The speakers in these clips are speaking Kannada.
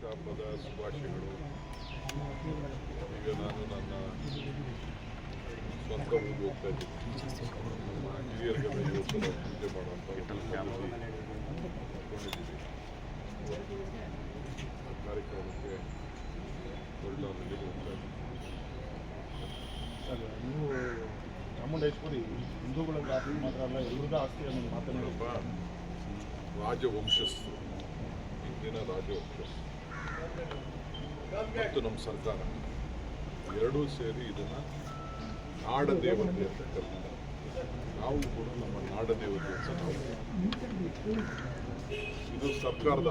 ವರ್ಷ ಹಬ್ಬದ ಶುಭಾಶಯಗಳು ಈಗ ನಾನು ನನ್ನ ಸ್ವಂತ ಊರಿಗೆ ಹೋಗ್ತಾ ಇದ್ದೀನಿ ನಮ್ಮ ಹಿರಿಯರಿಗೆ ಪೂಜೆ ಮಾಡುವಂಥ ಆ ಕಾರ್ಯಕ್ರಮಕ್ಕೆ ಹೊರಡೋದಲ್ಲಿ ಹೋಗ್ತಾ ಇದ್ದೀನಿ ನೀವು ಚಾಮುಂಡೇಶ್ವರಿ ಆಸ್ತಿ ಮಾತ್ರ ಅಲ್ಲ ಎಲ್ಲರಿಗೂ ಆಸ್ತಿ ಅನ್ನೋದು ಮಾತನಾಡಿ ಒಬ್ಬ ರಾಜವಂಶಸ್ಥರು ಇಂದಿನ ರಾಜವಂಶಸ್ಥರು ಮತ್ತು ನಮ್ಮ ಸರ್ಕಾರ ಎರಡೂ ಸೇರಿ ಇದನ್ನ ನಾಡ ದೇವತೆ ಅಂತ ಕರೀತಾರೆ. ನಾವು ಕೂಡ ನಮ್ಮ ನಾಡ ದೇವತೆ ಅಂತ ನಾವು ಇದು ಸರ್ಕಾರದ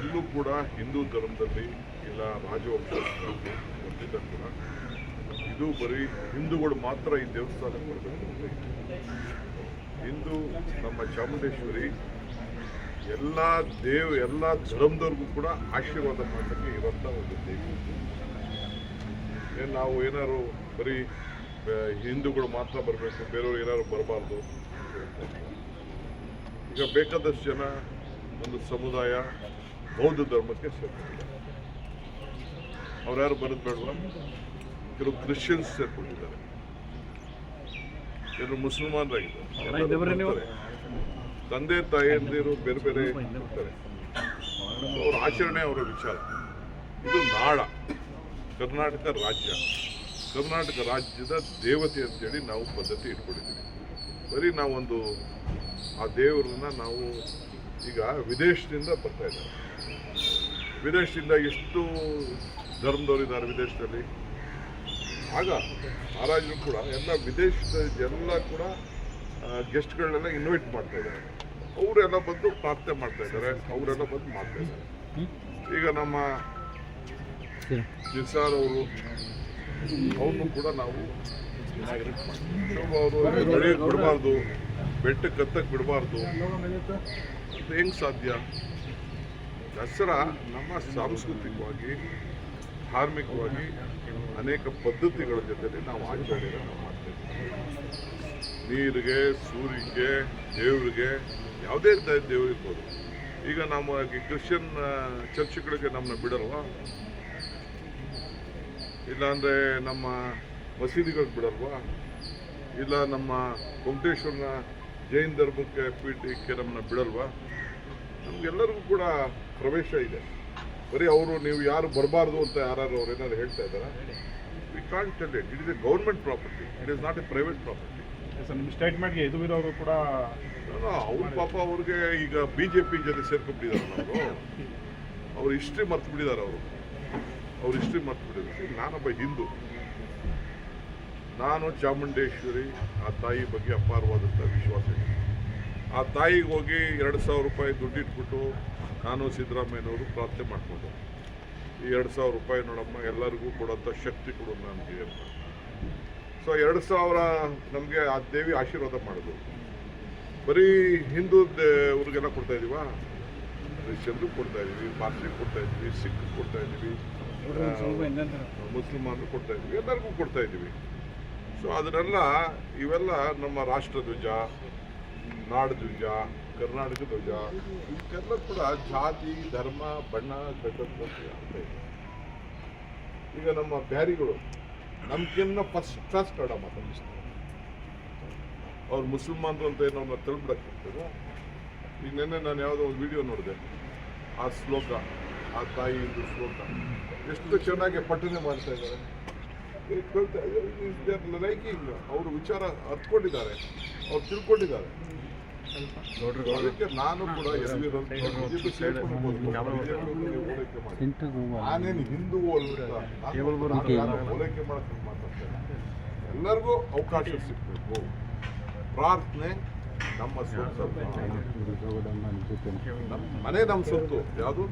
ಎಲ್ಲೂ ಕೂಡ ಹಿಂದೂ ಧರ್ಮದಲ್ಲಿ ಇಲ್ಲ ರಾಜವಂಶದಲ್ಲಿ ಬಂದಿದ್ದ ಕೂಡ ಇದು ಬರೀ ಹಿಂದೂಗಳು ಮಾತ್ರ ಈ ದೇವಸ್ಥಾನಕ್ಕೆ ಬರಬೇಕು. ಇಂದು ನಮ್ಮ ಚಾಮುಂಡೇಶ್ವರಿ ಎಲ್ಲ ದೇವ್ ಎಲ್ಲ ಧರ್ಮದವ್ರಿಗೂ ಕೂಡ ಆಶೀರ್ವಾದ ಮಾಡಲಿಕ್ಕೆ ಇರುವಂಥ ಒಂದು ದೇವಿ. ಏನು ನಾವು ಏನಾದ್ರು ಬರೀ ಹಿಂದೂಗಳು ಮಾತ್ರ ಬರಬೇಕು ಬೇರೆಯವ್ರು ಏನಾದ್ರು ಬರಬಾರ್ದು ಈಗ ಬೇಕಾದಷ್ಟು ಜನ ಒಂದು ಸಮುದಾಯ ಬೌದ್ಧ ಧರ್ಮಕ್ಕೆ ಸೇರ್ಕೊಂಡಿದ್ದಾರೆ. ಅವ್ರು ಯಾರು ಬರೋದು ಬೇಡವಾ? ಕೆಲವು ಕ್ರಿಶ್ಚಿಯನ್ಸ್ ಸೇರ್ಕೊಂಡಿದ್ದಾರೆ. ಕೆಲವು ಮುಸಲ್ಮಾನರಾಗಿದ್ದಾರೆ. ತಂದೆ ತಾಯಿಯಂದಿರು ಬೇರೆ ಬೇರೆ ಅವ್ರ ಆಚರಣೆ ಅವರ ವಿಚಾರ. ಇದು ನಾಳ. ಕರ್ನಾಟಕ ರಾಜ್ಯ. ಕರ್ನಾಟಕ ರಾಜ್ಯದ ದೇವತೆ ಅಂತೇಳಿ ನಾವು ಪದ್ಧತಿ ಇಟ್ಕೊಂಡಿದ್ದೀವಿ. ಬರೀ ನಾವೊಂದು ಆ ದೇವರನ್ನ ನಾವು ಈಗ ವಿದೇಶದಿಂದ ಬರ್ತಾ ಇದ್ದಾರೆ. ವಿದೇಶದಿಂದ ಎಷ್ಟು ಧರ್ಮದವರು ಇದ್ದಾರೆ ವಿದೇಶದಲ್ಲಿ? ಆಗ ಮಹಾರಾಜರು ಕೂಡ ಎಲ್ಲ ವಿದೇಶದ ಎಲ್ಲ ಕೂಡ ಗೆಸ್ಟ್ಗಳನ್ನೆಲ್ಲ ಇನ್ವೈಟ್ ಮಾಡ್ತಾ ಇದ್ದಾರೆ. ಅವರೆಲ್ಲ ಬಂದು ಪ್ರಾರ್ಥನೆ ಮಾಡ್ತಾ ಇದ್ದಾರೆ. ಅವರೆಲ್ಲ ಬಂದು ಮಾಡ್ತಾ ಇದ್ದಾರೆ. ಈಗ ನಮ್ಮ ನಿಸಾರ್ ಅವರು ಅವ್ರನ್ನು ಕೂಡ ನಾವು ಬಿಡಬಾರ್ದು ಬೆಟ್ಟಕ್ಕೆ ಕತ್ತಕ್ಕೆ ಬಿಡಬಾರ್ದು. ಅದು ಹೆಂಗೆ ಸಾಧ್ಯ? ದಸರಾ ನಮ್ಮ ಸಾಂಸ್ಕೃತಿಕವಾಗಿ, ಧಾರ್ಮಿಕವಾಗಿ ಅನೇಕ ಪದ್ಧತಿಗಳ ಜೊತೆಯಲ್ಲಿ ನಾವು ಆಚರಣೆ ನೀರಿಗೆ ಸೂರ್ಯಗೆ ದೇವರಿಗೆ, ಯಾವುದೇ ದ- ದೇವ್ರು ಇರ್ಬೋದು ಈಗ ನಮ್ಮ ಕ್ರಿಶ್ಚಿಯನ್ ಚರ್ಚ್ಗಳಿಗೆ ನಮ್ಮನ್ನ ಬಿಡಲ್ವಾ? ಇಲ್ಲಾಂದ್ರೆ ನಮ್ಮ ಮಸೀದಿಗಳಿಗೆ ಬಿಡಲ್ವಾ? ಇಲ್ಲ ನಮ್ಮ ವೆಂಕಟೇಶ್ವರನ ಜೈನ್ ಧರ್ಮಕ್ಕೆ ಪೀಠಕ್ಕೆ ನಮ್ಮನ್ನ ಬಿಡಲ್ವಾ? ನಮಗೆಲ್ಲರಿಗೂ ಕೂಡ ಪ್ರವೇಶ ಇದೆ. ಬರೀ ಅವರು, ನೀವು ಯಾರು ಬರಬಾರ್ದು ಅಂತ ಯಾರು ಅವ್ರು ಏನಾದ್ರು ಹೇಳ್ತಾ ಇದ್ದಾರೆ? We tell it it is a government property it is not a private property sir ನಿಮ್ಮ ಸ್ಟೇಟ್ಮೆಂಟ್ಗೆ ಇರೋರು ಕೂಡ ಅವ್ರ ಪಾಪ ಅವ್ರಿಗೆ ಈಗ ಬಿ ಜೆ ಪಿ ಜೊತೆ ಸೇರ್ಕೊಂಡ್ಬಿಟ್ಟಿದ್ದಾರೆ ಅವರು. ಅವ್ರ ಹಿಸ್ಟ್ರಿ ಮರ್ತು ಬಿಟ್ಟಿದ್ದಾರೆ ಅವರು. ಅವ್ರ ಹಿಸ್ಟ್ರಿ ಮರ್ತು ಬಿಟ್ಟಿದ್ದಾರೆ ನಾನೊಬ್ಬ ಹಿಂದೂ. ನಾನು ಚಾಮುಂಡೇಶ್ವರಿ ಆ ತಾಯಿ ಬಗ್ಗೆ ಅಪಾರವಾದಂಥ ವಿಶ್ವಾಸ ಇದೆ. ಆ ತಾಯಿಗೆ ಹೋಗಿ ಎರಡು ಸಾವಿರ ರೂಪಾಯಿ ದುಡ್ಡಿಟ್ಬಿಟ್ಟು ನಾನು ಸಿದ್ದರಾಮಯ್ಯನವರು ಪ್ರಾರ್ಥನೆ ಮಾಡಿಕೊಂಡು. ಎರಡು ಸಾವಿರ ರೂಪಾಯಿ ನೋಡಮ್ಮ ಎಲ್ಲರಿಗೂ ಕೊಡೋಂಥ ಶಕ್ತಿ ಕೊಡು ನನಗೆ ಅಂತ ಸೊ ಎರಡು ಸಾವಿರ ನಮಗೆ ಆ ದೇವಿ ಆಶೀರ್ವಾದ ಮಾಡಿದ್ರು. ಬರೀ ಹಿಂದೂ ಅವ್ರಿಗೆಲ್ಲ ಕೊಡ್ತಾ ಇದೀವಾ? ಕ್ರಿಶ್ಚಿಯನ್ರು ಕೊಡ್ತಾ ಇದೀವಿ ಪಾರ್ಸಿಗೆ ಕೊಡ್ತಾ ಇದೀವಿ ಸಿಖ್ ಕೊಡ್ತಾ ಇದೀವಿ ಮುಸ್ಲಿಮಾನರು ಕೊಡ್ತಾ ಇದೀವಿ ಎಲ್ಲರಿಗೂ ಕೊಡ್ತಾ ಇದೀವಿ. ಸೊ ಅದನ್ನೆಲ್ಲ ಇವೆಲ್ಲ ನಮ್ಮ ರಾಷ್ಟ್ರಧ್ವಜ ನಾಡಧ್ವಜ ಕರ್ನಾಟಕ ಧ್ವಜ ಇದಕ್ಕೆಲ್ಲ ಕೂಡ ಜಾತಿ, ಧರ್ಮ, ಬಣ್ಣ ಇದೆ. ಈಗ ನಮ್ಮ ಬ್ಯಾರಿಗಳು ನಮ್ಗಿನ್ನ ಫಸ್ಟ್ ಕ್ಲಾಸ್ ಕನ್ನಡ ಮಾತಾಡಿಸ್ತಾರೆ ಅವ್ರು ಮುಸಲ್ಮಾನರು ಅಂತ ಏನೋ ತಳ್ಬಿಡಕ್ಕಿರ್ತದೆ ಈಗ ನಿನ್ನೆ ನಾನು ಯಾವುದೋ ಒಂದು ವಿಡಿಯೋ ನೋಡಿದೆ. ಆ ಶ್ಲೋಕ, ಆ ತಾಯಿಯಿಂದ ಶ್ಲೋಕ. ಎಷ್ಟು ಚೆನ್ನಾಗಿ ಪಠನೆ ಮಾಡ್ತಾ ಇದ್ದಾರೆ. ಲೈಕಿಂಗ್, ಅವರು ವಿಚಾರ ಅರ್ಥಕೊಂಡಿದ್ದಾರೆ ಅವ್ರು ತಿಳ್ಕೊಂಡಿದ್ದಾರೆ. ನಾನು ಕೂಡ ನಾನೇನು ಹಿಂದೂ ಹೋಲಿಕೆ ಮಾಡಕ್ಕೆ ಮಾತಾಡ್ತೇನೆ. ಎಲ್ಲರಿಗೂ ಅವಕಾಶ ಸಿಗಬೇಕು. ಪ್ರಾರ್ಥನೆ ನಮ್ಮ ಸೊತ್ತು. ಮನೆ ನಮ್ಮ ಸೊತ್ತು. ಯಾವುದು?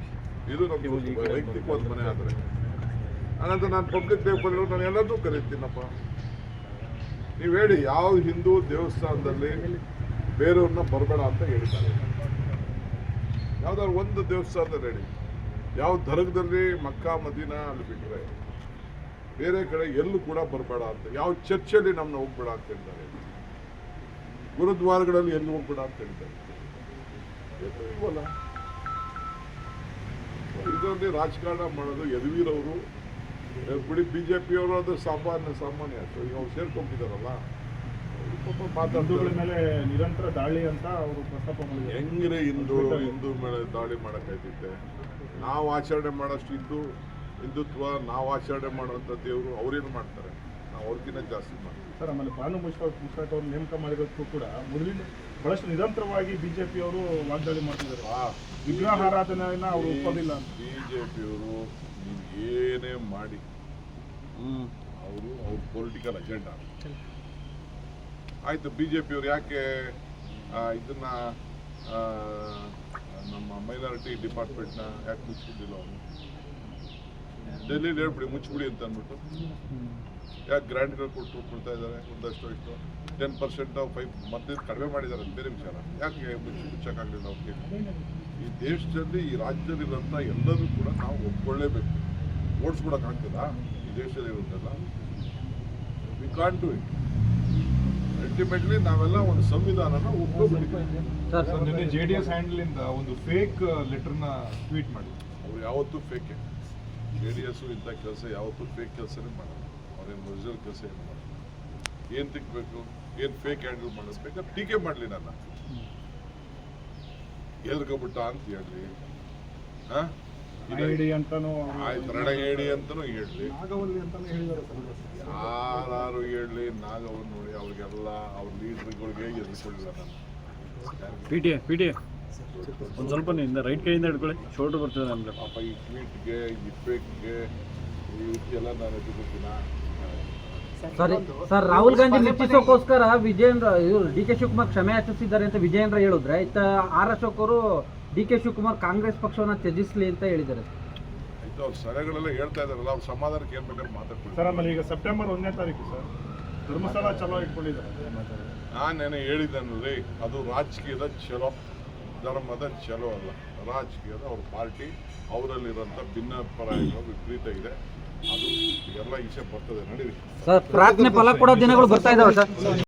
ಇದು ನಮ್ಮ ವೈಯಕ್ತಿಕವಾದ ಮನೆ ಆದರೆ. ಅನಂತರ ನಾನು ಪಬ್ಲಿಕ್ ಡೇ ಬಂದಿರೋ ನಾನು ಎಲ್ಲರನ್ನೂ ಕರೀತೀನಪ್ಪ ನೀವು ಹೇಳಿ ಯಾವ ಹಿಂದೂ ದೇವಸ್ಥಾನದಲ್ಲಿ ಬೇರೆಯವ್ರನ್ನ ಬರಬೇಡ ಅಂತ ಹೇಳ್ತಾರೆ ಯಾವ್ದಾದ್ರು ಒಂದು ದೇವಸ್ಥಾನದಲ್ಲಿ ಹೇಳಿ ಯಾವ ದರ್ಗದಲ್ಲಿ ಮಕ್ಕಾ, ಮದೀನ ಅಲ್ಲಿ ಬಿಟ್ಟರೆ ಬೇರೆ ಕಡೆ ಎಲ್ಲೂ ಕೂಡ ಬರಬೇಡ ಅಂತ. ಯಾವ ಚರ್ಚಲ್ಲಿ ನಮ್ಮನ್ನ ಹೋಗ್ಬೇಡ ಅಂತ ಹೇಳ್ತಾರೆ ಗುರುದ್ವಾರಗಳಲ್ಲಿ ಎಲ್ಲಿ ಹೋಗ್ಬೇಡ ಅಂತ ಹೇಳ್ತಾರೆ ಇದರಲ್ಲಿ ರಾಜಕಾರಣ ಮಾಡೋದು ಯದುವೀರವರು. ಬಿಡಿ ಬಿ ಜೆ ಪಿಯವರು ಅದು ಸಾಮಾನ್ಯ ಸಾಮಾನ್ಯ. ಸೊ ಈಗ ಅವ್ರು ಸೇರ್ಕೊಂಡಿದ್ದಾರಲ್ಲ. ಹಿಂದೂಗಳ ಮಾತಾಡ್ತಾರೆ. ಮೇಲೆ ನಿರಂತರ ದಾಳಿ ಅಂತ ಅವರು ಪ್ರಸ್ತಾಪ ಹೆಂಗ್ರೆ ಹಿಂದೂ ಹಿಂದೂ ಮೇಲೆ ದಾಳಿ ಮಾಡೋಕ್ಕಾಯ್ತಿತ್ತೆ ನಾವು ಆಚರಣೆ ಮಾಡೋಷ್ಟು ಹಿಂದೂ ಹಿಂದುತ್ವ ನಾವು ಆಚರಣೆ ಮಾಡುವಂಥ ದೇವರು ಅವ್ರೇನು ಮಾಡ್ತಾರೆ? ನಾವು ಅವ್ರಿಗಿಂತ ಜಾಸ್ತಿ ಮಾಡ್ತೀವಿ. ಸರ್ ಆಮೇಲೆ ಭಾನು ಮುಷ್ತಾಕ್ ಮುಷ್ತಾಕ್ ಅವ್ರು ನೇಮಕ ಮಾಡಿರೋದಕ್ಕೂ ಕೂಡ ಮೊದಲಿನ ಬಹಳಷ್ಟು ನಿರಂತರವಾಗಿ ಬಿಜೆಪಿಯವರು ವಾಗ್ದಾಳಿ ಮಾಡ್ತಿದ್ದಾರೆ. ಆ ವಿಗ್ರಹಾರಾಧನೆಯನ್ನ ಅವರು ಒಪ್ಪೋದಿಲ್ಲ ಅಂತ. ಬಿ ಜೆ ಪಿಯವರು ನೀವು ಏನೇ ಮಾಡಿ ಅವರು ಅವ್ರ ಪೊಲಿಟಿಕಲ್ ಅಜೆಂಡಾ ಆಯಿತು ಬಿ ಜೆ ಪಿಯವ್ರು ಯಾಕೆ ಇದನ್ನ ನಮ್ಮ ಮೈನಾರಿಟಿ ಡಿಪಾರ್ಟ್ಮೆಂಟ್ನ ಯಾಕೆ ಮುಚ್ಚಿಬಿಟ್ಟಿಲ್ಲ ಅವರು? ಡೆಲ್ಲಿಲಿ ಹೇಳ್ಬಿಡಿ, ಮುಚ್ಚಿಬಿಡಿ ಅಂತ ಅಂದ್ಬಿಟ್ಟು. ಯಾಕೆ ಗ್ರ್ಯಾಂಡ್ಗಳು ಕೊಟ್ಟು ಕೊಡ್ತಾ ಇದ್ದಾರೆ? ಒಂದಷ್ಟು ಇಷ್ಟು ಟೆನ್ ಪರ್ಸೆಂಟ್ ಫೈವ್, ಮತ್ತೆ ಕಡಿಮೆ ಮಾಡಿದ್ದಾರೆ ಅದು ಬೇರೆ ವಿಚಾರ. ಯಾಕೆ ಮುಚ್ಚಿ, ಮುಚ್ಚಕ್ಕಾಗಲಿಲ್ಲ ಅವ್ರಿಗೆ? ಈ ದೇಶದಲ್ಲಿ, ಈ ರಾಜ್ಯದಲ್ಲಿರೋಂಥ ಎಲ್ಲರೂ ಕೂಡ ನಾವು ಒಪ್ಕೊಳ್ಳೇಬೇಕು. ಓಡಿಸ್ಬಿಡೋಕ್ಕಾಗ್ತದಾ ಈ ದೇಶದಲ್ಲಿ ಇರೋದೆಲ್ಲ we can't do it ultimately ನಾವೆಲ್ಲ ಒಂದು ಸಂವಿಧಾನನ ಸರ್. ನಿನ್ನೆ ಜೆ ಡಿ ಎಸ್ ಹ್ಯಾಂಡಲಿಂದ ಒಂದು ಫೇಕ್ ಲೆಟರ್ನ ಟ್ವೀಟ್ ಮಾಡಿ ಅವ್ರು ಯಾವತ್ತೂ ಫೇಕ್ ಜೆ ಡಿ ಎಸ್ಸು ಇಂಥ ಕೆಲಸ ಯಾವತ್ತೂ ಫೇಕ್ ಕೆಲಸನೇ ಮಾಡಲ್ಲ. ಅವ್ರೇನು ಒರಿಜಿನಲ್ ಕೆಲಸ ಏನು ಮಾಡಲ್ಲ. ಏನು ತಿಕ್ಕಬೇಕು ಏನು ಫೇಕ್ ಹ್ಯಾಂಡಲ್ ಮಾಡಿಸ್ಬೇಕು? ಟೀಕೆ ಮಾಡಲಿ ನನ್ನ. ಎಲ್ರಿಗೊಬಿಟ್ಟ ಅಂತ ಹೇಳಿ. ಹಾಂ? ಐಡಿ ಅಂತಾನು ಆಯ್ತು ಅಂತಲೂ ಹೇಳಲಿ ನಾಗವಲ್ಲಿ ಅಂತಾನು ಸರ್ ಯಾರು ಹೇಳಲಿ ನಾಗವನ್ ನೋಡಿ ಅವ್ರಿಗೆಲ್ಲ ಅವ್ರ ಲೀಡ್ರ್ಗಳಿಗೆ ಎದುರ್ಕೊಳ್ಳಿಲ್ಲ ನಾನು ಪಿ ಟಿ ಪಿ ಟಿ ಒಂದು ಸ್ವಲ್ಪ ನಿಂದ ರೈಟ್ ಕೈಯಿಂದ ಹಿಡ್ಕೊಳ್ಳಿ ಶೋಲ್ಡರ್ ಬರ್ತದೆ ನಮ್ಗೆ. ಪಾಪ ಈ ಟ್ವೀಟ್ಗೆ ಈ ಫೇಕ್ಗೆ ಇದಕ್ಕೆಲ್ಲ ನಾನು ಎದುರ್ಕೊತೀನ ಸರಿ ಸರ್. ರಾಹುಲ್ ಗಾಂಧಿ ಮೆಚ್ಚಿಸೋಕೋಸ್ಕರ ವಿಜಯೇಂದ್ರ ಇವರು ಡಿ ಕೆ ಶಿವಕುಮಾರ್ ಕ್ಷಮೆ ಯಾಚಿಸಿದ್ದಾರೆ ಅಂತ ವಿಜಯೇಂದ್ರ ಹೇಳಿದ್ರೆ ಇತ್ತ ಆರ್ ಅಶೋಕ್ ಅವರು ಡಿ ಕೆ ಶಿವಕುಮಾರ್ ಕಾಂಗ್ರೆಸ್ ಪಕ್ಷವನ್ನ ತ್ಯಜಿಸಲಿ ಅಂತ ಹೇಳಿದ್ದಾರೆ. ಆಯ್ತು ಅವ್ರು ಸಲಹೆಗಳೆಲ್ಲ ಹೇಳ್ತಾ ಇದಾರಲ್ಲ ಅವ್ರ ಸಮಾಧಾನಕ್ಕೆ ಏನ್ ಬೇಕಾದ್ರೆ ಸರ್ ಮಾತಾಡ್ಕೊಳ್ತಾರೆ ಆಮೇಲೆ ಈಗ ಸೆಪ್ಟೆಂಬರ್ ಒಂದನೇ ತಾರೀಕು ಸರ್. ಧರ್ಮಸ್ಥಳ ಚಲೋ ಇಟ್ಕೊಂಡಿದ್ದಾರೆ. ನಾನೇನು ಹೇಳಿದ್ದೇನಲ್ರಿ ಅದು ರಾಜಕೀಯದ ಚಲೋ ಧರ್ಮದ ಚಲೋ ಅಲ್ಲ. ರಾಜಕೀಯದ ಅವ್ರ ಪಾರ್ಟಿ ಅವರಲ್ಲಿರೋಂಥ ಭಿನ್ನಾಭಿಪ್ರಾಯಗಳು ವಿಪರೀತ ಇದೆ. ಅದು ಎಲ್ಲ ಈಚೆ ಬರ್ತದೆ ನಡೀರಿ. ಸರ್ ಪ್ರಾರ್ಥನೆ ಫಲ ಕೊಡೋ ದಿನಗಳು ಬರ್ತಾ ಇದಾವೆ ಸರ್.